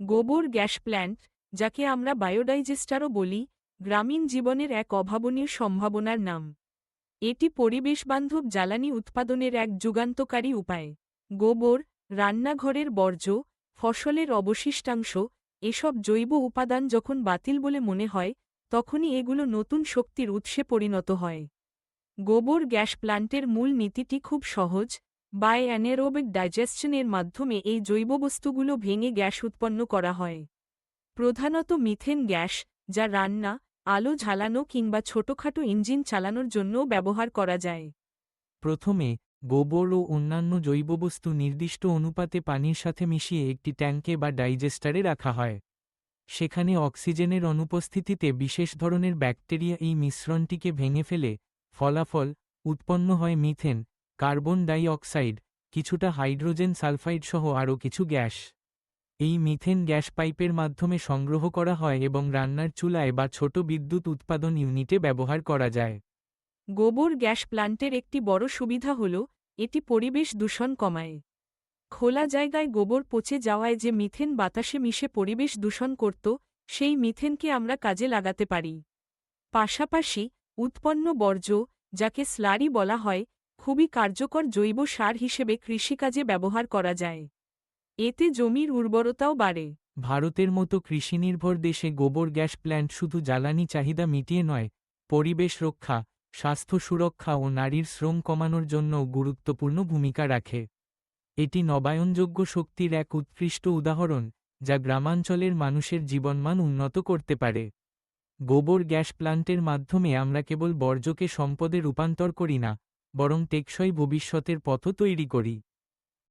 গোবর gas plant, যাকে আমরা বায়োডাইজেস্টারও বলি, গ্রামীণ জীবনের এক অভাবনীয় সম্ভাবনার নাম। এটি পরিবেশবান্ধব জ্বালানি উৎপাদনের এক যুগান্তকারী উপায়। গোবর, রান্নাঘরের বর্জ্য, ফসলের অবশিষ্টাংশ, এসব জৈব উপাদান যখন বাতিল বলে মনে হয়, তখনই এগুলো নতুন শক্তির উৎসে পরিণত হয়। গোবর গ্যাস প্ল্যান্টের মূল নীতিটি খুব সহজ বাই অ্যানেরোবিক ডাইজেশনের মাধ্যমে এই জৈববস্তুগুলো ভেঙে গ্যাস উৎপন্ন করা হয়। প্রধানত মিথেন গ্যাস, যা রান্না, আলো ঝালানো কিংবা ছোটখাটো ইঞ্জিন চালানোর জন্যও ব্যবহার করা যায়। প্রথমে, গোবর ও অন্যান্য জৈববস্তু নির্দিষ্ট অনুপাতে পানির সাথে মিশিয়ে একটি ট্যাঙ্কে বা ডাইজেস্টারে রাখা হয়। সেখানে অক্সিজেনের অনুপস্থিতিতে বিশেষ ধরনের ব্যাকটেরিয়া এই মিশ্রণটিকে ভেঙে ফেলে, ফলাফল উৎপন্ন হয় মিথেন কার্বন ডাই অক্সাইড কিছুটা হাইড্রোজেন সালফাইড সহ আরও কিছু গ্যাস। এই মিথেন গ্যাস পাইপের মাধ্যমে সংগ্রহ করা হয় এবং রান্নার চুলায় বা ছোট বিদ্যুৎ উৎপাদন ইউনিটে ব্যবহার করা যায়। গোবর গ্যাস প্ল্যান্টের একটি বড় সুবিধা হল, এটি পরিবেশ দূষণ কমায়। খোলা জায়গায় গোবর পচে যাওয়ায় যে মিথেন বাতাসে মিশে পরিবেশ দূষণ করত, সেই মিথেনকে আমরা কাজে লাগাতে পারি। পাশাপাশি, উৎপন্ন বর্জ্য, যাকে স্লারি বলা হয় খুবই কার্যকর জৈব সার হিসেবে কৃষিকাজে ব্যবহার করা যায়। এতে জমির উর্বরতাও বাড়ে। ভারতের মতো কৃষিনির্ভর দেশে গোবর গ্যাস প্ল্যান্ট শুধু জ্বালানি চাহিদা মিটিয়ে নয়, পরিবেশ রক্ষা, স্বাস্থ্য সুরক্ষা ও নারীর শ্রম কমানোর জন্যও গুরুত্বপূর্ণ ভূমিকা রাখে। এটি নবায়নযোগ্য শক্তির এক উৎকৃষ্ট উদাহরণ, যা গ্রামাঞ্চলের মানুষের জীবনমান উন্নত করতে পারে। গোবর গ্যাস প্ল্যান্টের মাধ্যমে আমরা কেবল বর্জ্যকে সম্পদে রূপান্তর করি না বরং টেকসই ভবিষ্যতের পথও তৈরি করি।